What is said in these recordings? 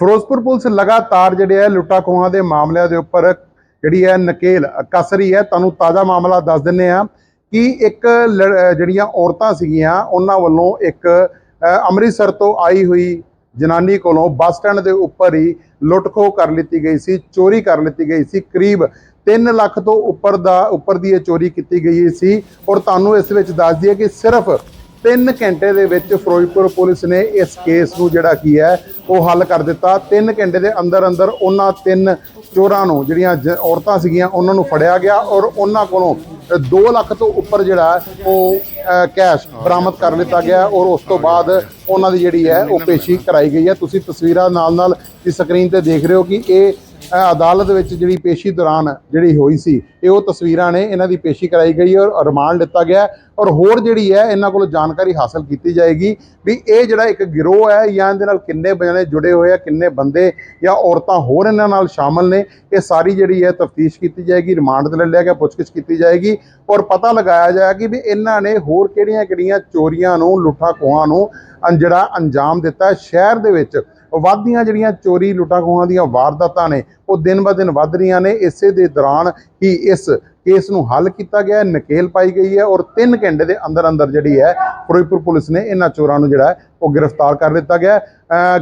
Firozpur police ਲਗਾਤਾਰ ਜਿਹੜੇ ਹੈ ਲੁੱਟਾ ਖੋਹਾਂ ਦੇ ਮਾਮਲਿਆਂ ਦੇ ਉੱਪਰ ਜਿਹੜੀ ਹੈ ਨਕੇਲ ਕੱਸ ਰਹੀ ਹੈ। ਤੁਹਾਨੂੰ ਤਾਜ਼ਾ ਮਾਮਲਾ ਦੱਸ ਦਿੰਨੇ ਆ ਕਿ ਇੱਕ ਲੜ- ਜਿਹੜੀਆਂ ਔਰਤਾਂ ਸੀਗੀਆਂ, ਉਹਨਾਂ ਵੱਲੋਂ ਇੱਕ ਅੰਮ੍ਰਿਤਸਰ ਤੋਂ ਆਈ ਹੋਈ ਜਨਾਨੀ ਕੋਲੋਂ ਬੱਸ ਸਟੈਂਡ ਦੇ ਉੱਪਰ ਹੀ ਲੁੱਟ-ਖੋਹ ਕਰ ਲਿੱਤੀ ਗਈ ਸੀ, ਚੋਰੀ ਕਰ ਲਿੱਤੀ ਗਈ ਸੀ। ਕਰੀਬ 3 ਲੱਖ ਤੋਂ ਉੱਪਰ ਦਾ, ਉੱਪਰ ਦੀ ਇਹ ਚੋਰੀ ਕੀਤੀ ਗਈ ਸੀ। ਔਰ ਤੁਹਾਨੂੰ ਇਸ ਵਿੱਚ ਦੱਸ ਦਈਏ ਕਿ ਸਿਰਫ 3 ਘੰਟੇ ਦੇ ਵਿੱਚ ਫਿਰੋਜ਼ਪੁਰ ਪੁਲਿਸ ਨੇ ਇਸ ਕੇਸ ਨੂੰ ਜਿਹੜਾ ਕੀ ਹੈ ਉਹ ਹੱਲ ਕਰ ਦਿੱਤਾ। 3 ਘੰਟੇ ਦੇ ਅੰਦਰ ਅੰਦਰ ਉਹਨਾਂ ਤਿੰਨ ਚੋਰਾਂ ਨੂੰ, ਜਿਹੜੀਆਂ ਜ- ਔਰਤਾਂ ਸੀਗੀਆਂ, ਉਹਨਾਂ ਨੂੰ ਫੜਿਆ ਗਿਆ ਔਰ ਉਹਨਾਂ ਕੋਲੋਂ 2 ਲੱਖ ਤੋਂ ਉੱਪਰ ਜਿਹੜਾ ਉਹ ਕੈਸ਼ ਬਰਾਮਦ ਕਰ ਲਿੱਤਾ ਗਿਆ ਔਰ ਉਸ ਤੋਂ ਬਾਅਦ ਉਹਨਾਂ ਦੀ ਜਿਹੜੀ ਹੈ, ਉਹ ਪੇਸ਼ੀ ਕਰਾਈ ਗਈ ਹੈ। ਤੁਸੀਂ ਤਸਵੀਰਾਂ ਨਾਲ ਨਾਲ ਦੀ ਸਕਰੀਨ ਤੇ ਦੇਖ ਰਹੇ ਹੋ ਕਿ ਇਹ ਅਦਾਲਤ ਵਿੱਚ ਜਿਹੜੀ ਪੇਸ਼ੀ ਦੌਰਾਨ ਜਿਹੜੀ ਹੋਈ ਸੀ, ਇਹ ਉਹ ਤਸਵੀਰਾਂ ਨੇ ਇਹਨਾਂ ਦੀ ਪੇਸ਼ੀ ਕਰਾਈ ਗਈ ਔਰ ਰਿਮਾਂਡ ਲਿੱਤਾ ਗਿਆ ਔਰ ਹੋਰ ਜਿਹੜੀ ਹੈ ਇਹਨਾਂ ਕੋਲੋਂ ਜਾਣਕਾਰੀ ਹਾਸਲ ਕੀਤੀ ਜਾਏਗੀ ਵੀ ਇਹ ਜਿਹੜਾ ਇੱਕ ਗਿਰੋਹ ਹੈ ਜਾਂ ਇਹਦੇ ਨਾਲ ਕਿੰਨੇ ਜਣੇ ਜੁੜੇ ਹੋਏ ਆ, ਕਿੰਨੇ ਬੰਦੇ ਜਾਂ ਔਰਤਾਂ ਹੋਰ ਇਹਨਾਂ ਨਾਲ ਸ਼ਾਮਲ ਨੇ, ਇਹ ਸਾਰੀ ਜਿਹੜੀ ਹੈ ਤਫਤੀਸ਼ ਕੀਤੀ ਜਾਏਗੀ, ਰਿਮਾਂਡ ਤੇ ਲੈ ਲਿਆ ਗਿਆ, ਪੁੱਛਗਿੱਛ ਕੀਤੀ ਜਾਏਗੀ ਔਰ ਪਤਾ ਲਗਾਇਆ ਜਾਏਗਾ ਵੀ ਇਹਨਾਂ ਨੇ ਹੋਰ ਕਿਹੜੀਆਂ-ਕਿਹੜੀਆਂ ਚੋਰੀਆਂ ਨੂੰ ਲੁੱਟਾਂ ਖੋਹਾਂ ਨੂੰ ਜਿਹੜਾ ਅੰਜਾਮ ਦਿੱਤਾ ਸ਼ਹਿਰ ਦੇ ਵਿੱਚ ਵੱਧਦੀਆਂ ਜਿਹੜੀਆਂ ਚੋਰੀ ਲੁੱਟਾਂ ਖੋਹਾਂ ਦੀਆਂ ਵਾਰਦਾਤਾਂ ਨੇ ਉਹ ਦਿਨ ਬ ਦਿਨ ਵੱਧ ਰਹੀਆਂ ਨੇ। ਇਸੇ ਦੇ ਦੌਰਾਨ ਹੀ ਇਸ ਕੇਸ ਨੂੰ ਹੱਲ ਕੀਤਾ ਗਿਆ ਹੈ, ਨਕੇਲ ਪਾਈ ਗਈ ਹੈ ਔਰ 3 ਘੰਟੇ ਦੇ ਅੰਦਰ ਅੰਦਰ ਜਿਹੜੀ ਹੈ ਫਿਰੋਜ਼ਪੁਰ ਪੁਲਿਸ ਨੇ ਇਹਨਾਂ ਚੋਰਾਂ ਨੂੰ ਜਿਹੜਾ ਉਹ ਗ੍ਰਿਫਤਾਰ ਕਰ ਲਿੱਤਾ ਗਿਆ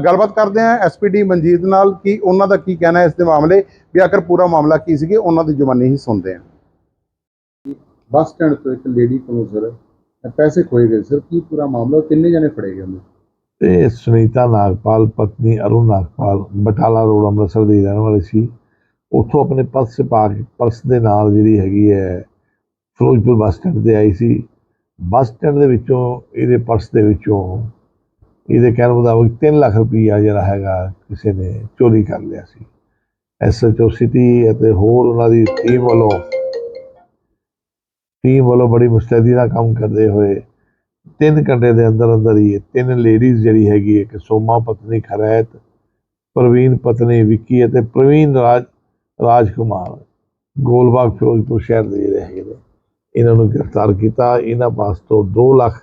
ਗੱਲਬਾਤ ਕਰਦੇ ਹਾਂ ਐਸਪੀਡੀ ਮਨਜੀਤ ਨਾਲ ਕਿ ਉਹਨਾਂ ਦਾ ਕੀ ਕਹਿਣਾ ਹੈ ਇਸ ਦੇ ਮਾਮਲੇ। ਵੀ ਆਖਰ ਪੂਰਾ ਮਾਮਲਾ ਕੀ ਸੀਗੇ ਉਹਨਾਂ ਦੀ ਜ਼ੁਬਾਨੀ ਹੀ ਸੁਣਦੇ ਹਾਂ। ਬੱਸ ਸਟੈਂਡ ਤੋਂ ਇੱਕ ਲੇਡੀ ਕੋਲੋਂ ਸਰ ਪੈਸੇ ਖੋਏ ਗਏ। ਸਰ ਕੀ ਪੂਰਾ ਮਾਮਲਾ ਕਿੰਨੇ ਜਣੇ ਫੜੇ ਗਏ ਉਹਨੂੰ? ਤੇ ਸੁਨੀਤਾ ਨਾਗਪਾਲ, ਪਤਨੀ ਅਰੁਣ ਨਾਗਪਾਲ, ਬਟਾਲਾ ਰੋਡ ਅੰਮ੍ਰਿਤਸਰ ਦੀ ਰਹਿਣ ਵਾਲੀ ਸੀ। ਉੱਥੋਂ ਆਪਣੇ ਪਰਸ 'ਚ ਪਾ ਕੇ, ਪਰਸ ਦੇ ਨਾਲ ਜਿਹੜੀ ਹੈਗੀ ਹੈ, ਫਿਰੋਜ਼ਪੁਰ ਬੱਸ ਸਟੈਂਡ ਤੇ ਆਈ ਸੀ। ਬੱਸ ਸਟੈਂਡ ਦੇ ਵਿੱਚੋਂ, ਇਹਦੇ ਪਰਸ ਦੇ ਵਿੱਚੋਂ ਇਹਦੇ ਕਹਿਣ ਮੁਤਾਬਕ 3 ਲੱਖ ਰੁਪਈਆ ਜਿਹੜਾ ਹੈਗਾ ਕਿਸੇ ਨੇ ਚੋਰੀ ਕਰ ਲਿਆ ਸੀ। ਐਸਐਚਓ ਸਿਟੀ ਅਤੇ ਹੋਰ ਉਹਨਾਂ ਦੀ ਟੀਮ ਵੱਲੋਂ ਟੀਮ ਵੱਲੋਂ ਬੜੀ ਮੁਸਤੈਦੀ ਨਾਲ ਕੰਮ ਕਰਦੇ ਹੋਏ ਤਿੰਨ ਘੰਟੇ ਦੇ ਅੰਦਰ ਅੰਦਰ ਹੀ ਇਹ ਤਿੰਨ ਲੇਡੀਜ਼ ਜਿਹੜੀ ਹੈਗੀ ਹੈ ਕਿ ਸੋਮਾ ਪਤਨੀ ਖਰੈਤ ਪ੍ਰਵੀਨ ਪਤਨੀ, ਵਿੱਕੀ ਅਤੇ ਪ੍ਰਵੀਨ ਰਾਜ ਰਾਜ ਕੁਮਾਰ ਗੋਲਬਾਗ ਫਿਰੋਜ਼ਪੁਰ ਸ਼ਹਿਰ ਦੇ ਜਿਹੜੇ ਹੈਗੇ ਨੇ, ਇਹਨਾਂ ਨੂੰ ਗ੍ਰਿਫਤਾਰ ਕੀਤਾ। ਇਹਨਾਂ ਪਾਸ ਤੋਂ 2 ਲੱਖ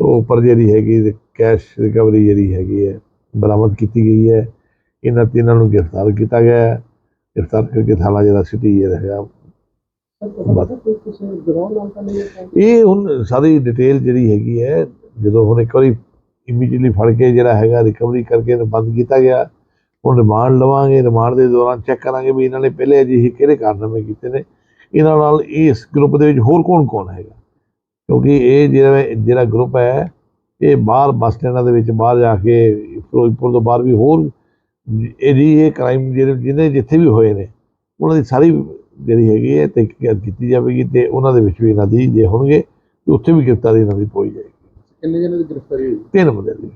ਤੋਂ ਉੱਪਰ ਜਿਹੜੀ ਹੈਗੀ ਕੈਸ਼ ਰਿਕਵਰੀ ਜਿਹੜੀ ਹੈਗੀ ਹੈ, ਬਰਾਮਦ ਕੀਤੀ ਗਈ ਹੈ। ਇਹਨਾਂ ਤਿੰਨਾਂ ਨੂੰ ਗ੍ਰਿਫਤਾਰ ਕੀਤਾ ਗਿਆ ਹੈ। ਗ੍ਰਿਫਤਾਰ ਕਰਕੇ ਥਾਣਾ ਜਿਹੜਾ ਸਿਟੀ ਜਿਹੜਾ ਹੈਗਾ ਇਹ ਹੁਣ ਸਾਰੀ ਡਿਟੇਲ ਜਿਹੜੀ ਹੈਗੀ ਹੈ, ਜਦੋਂ ਹੁਣ ਇੱਕ ਵਾਰੀ ਇਮੀਡੀਏਟਲੀ ਫੜ ਕੇ ਜਿਹੜਾ ਹੈਗਾ ਰਿਕਵਰੀ ਕਰਕੇ ਬੰਦ ਕੀਤਾ ਗਿਆ, ਹੁਣ ਰਿਮਾਂਡ ਲਵਾਂਗੇ ਰਿਮਾਂਡ ਦੇ ਦੌਰਾਨ ਚੈੱਕ ਕਰਾਂਗੇ ਵੀ ਇਹਨਾਂ ਨੇ ਪਹਿਲੇ ਅਜਿਹੇ ਕਿਹੜੇ ਕਾਰਨਾਮੇ ਕੀਤੇ ਨੇ। ਇਹਨਾਂ ਨਾਲ ਇਸ ਗਰੁੱਪ ਦੇ ਵਿੱਚ ਹੋਰ ਕੌਣ ਕੌਣ ਹੈਗਾ? ਕਿਉਂਕਿ ਇਹ ਜਿਹੜਾ ਜਿਹੜਾ ਗਰੁੱਪ ਹੈ, ਇਹ ਬਾਹਰ ਬੱਸ ਸਟੈਂਡਾਂ ਦੇ ਵਿੱਚ ਬਾਹਰ ਜਾ ਕੇ ਫਿਰੋਜ਼ਪੁਰ ਤੋਂ ਬਾਹਰ ਵੀ ਹੋਰ ਇਹਦੀ ਇਹ ਕ੍ਰਾਈਮ ਜਿਹੜੇ, ਜਿਹਨੇ ਜਿੱਥੇ ਵੀ ਹੋਏ ਨੇ, ਉਹਨਾਂ ਦੀ ਸਾਰੀ ਜਿਹੜੀ ਹੈਗੀ ਹੈ ਤਹਿਕੀਕਾਤ ਕੀਤੀ ਜਾਵੇਗੀ ਤੇ ਉਹਨਾਂ ਦੇ ਵਿੱਚ ਵੀ ਇਹਨਾਂ ਦੀ ਜੇ ਹੋਣਗੇ ਤੇ ਉੱਥੇ ਵੀ ਗ੍ਰਿਫਤਾਰੀ ਇਹਨਾਂ ਦੀ ਪੋਈ ਜਾਏਗੀ। ਕਿੰਨੇ ਜਣੇ ਦੀ ਗ੍ਰਿਫਤਾਰੀ ਹੋਈ? ਤਿੰਨ ਬੰਦੇ ਦੀ।